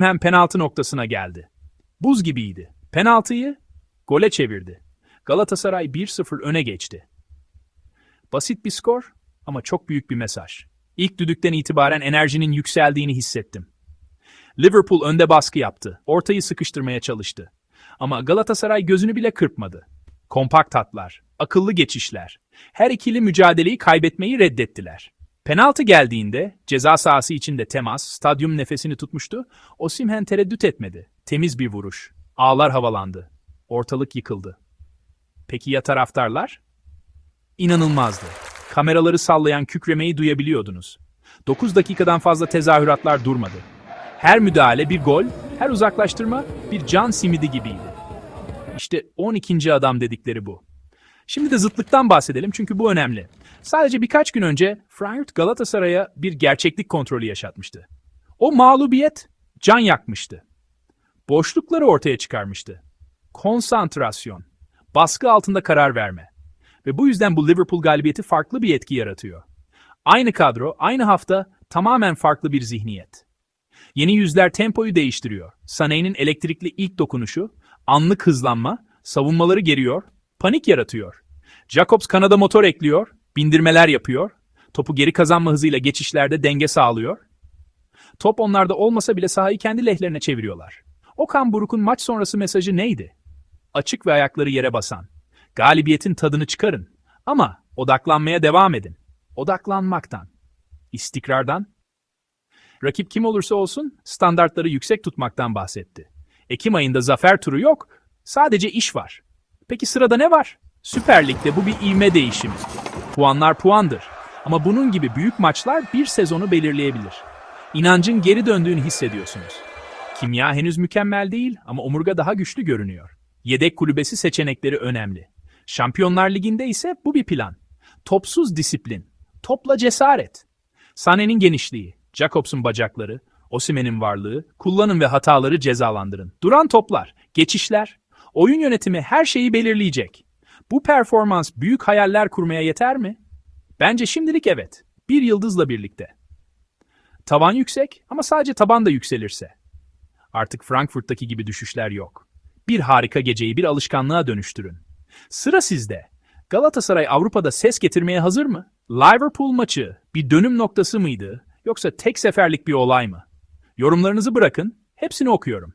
Hem penaltı noktasına geldi. Buz gibiydi. Penaltıyı gole çevirdi. Galatasaray 1-0 öne geçti. Basit bir skor ama çok büyük bir mesaj. İlk düdükten itibaren enerjinin yükseldiğini hissettim. Liverpool önde baskı yaptı. Ortayı sıkıştırmaya çalıştı. Ama Galatasaray gözünü bile kırpmadı. Kompakt hatlar, akıllı geçişler. Her ikili mücadeleyi kaybetmeyi reddettiler. Penaltı geldiğinde ceza sahası içinde temas, stadyum nefesini tutmuştu. Osimhen tereddüt etmedi. Temiz bir vuruş. Ağlar havalandı. Ortalık yıkıldı. Peki ya taraftarlar? İnanılmazdı. Kameraları sallayan kükremeyi duyabiliyordunuz. 9 dakikadan fazla tezahüratlar durmadı. Her müdahale bir gol, her uzaklaştırma bir can simidi gibiydi. İşte 12. adam dedikleri bu. Şimdi de zıtlıktan bahsedelim çünkü bu önemli. Sadece birkaç gün önce Frankfurt Galatasaray'a bir gerçeklik kontrolü yaşatmıştı. O mağlubiyet can yakmıştı. Boşlukları ortaya çıkarmıştı. Konsantrasyon, baskı altında karar verme. Ve bu yüzden bu Liverpool galibiyeti farklı bir etki yaratıyor. Aynı kadro, aynı hafta tamamen farklı bir zihniyet. Yeni yüzler tempoyu değiştiriyor. Sané'nin elektrikli ilk dokunuşu, anlık hızlanma, savunmaları geriyor, panik yaratıyor. Jacobs kanada motor ekliyor, bindirmeler yapıyor, topu geri kazanma hızıyla geçişlerde denge sağlıyor. Top onlarda olmasa bile sahayı kendi lehlerine çeviriyorlar. Okan Buruk'un maç sonrası mesajı neydi? Açık ve ayakları yere basan. Galibiyetin tadını çıkarın. Ama odaklanmaya devam edin. Odaklanmaktan. istikrardan. Rakip kim olursa olsun standartları yüksek tutmaktan bahsetti. Ekim ayında zafer turu yok, sadece iş var. Peki sırada ne var? Süper Lig'de bu bir ivme değişimi. Puanlar puandır. Ama bunun gibi büyük maçlar bir sezonu belirleyebilir. İnancın geri döndüğünü hissediyorsunuz. Kimya henüz mükemmel değil ama omurga daha güçlü görünüyor. Yedek kulübesi seçenekleri önemli. Şampiyonlar Ligi'nde ise bu bir plan. Topsuz disiplin, topla cesaret. Sané'nin genişliği, Jacobs'un bacakları, Osimhen'in varlığı, kullanın ve hataları cezalandırın. Duran toplar, geçişler, oyun yönetimi her şeyi belirleyecek. Bu performans büyük hayaller kurmaya yeter mi? Bence şimdilik evet. Bir yıldızla birlikte. Tavan yüksek ama sadece taban da yükselirse. Artık Frankfurt'taki gibi düşüşler yok. Bir harika geceyi bir alışkanlığa dönüştürün. Sıra sizde. Galatasaray Avrupa'da ses getirmeye hazır mı? Liverpool maçı bir dönüm noktası mıydı yoksa tek seferlik bir olay mı? Yorumlarınızı bırakın, hepsini okuyorum.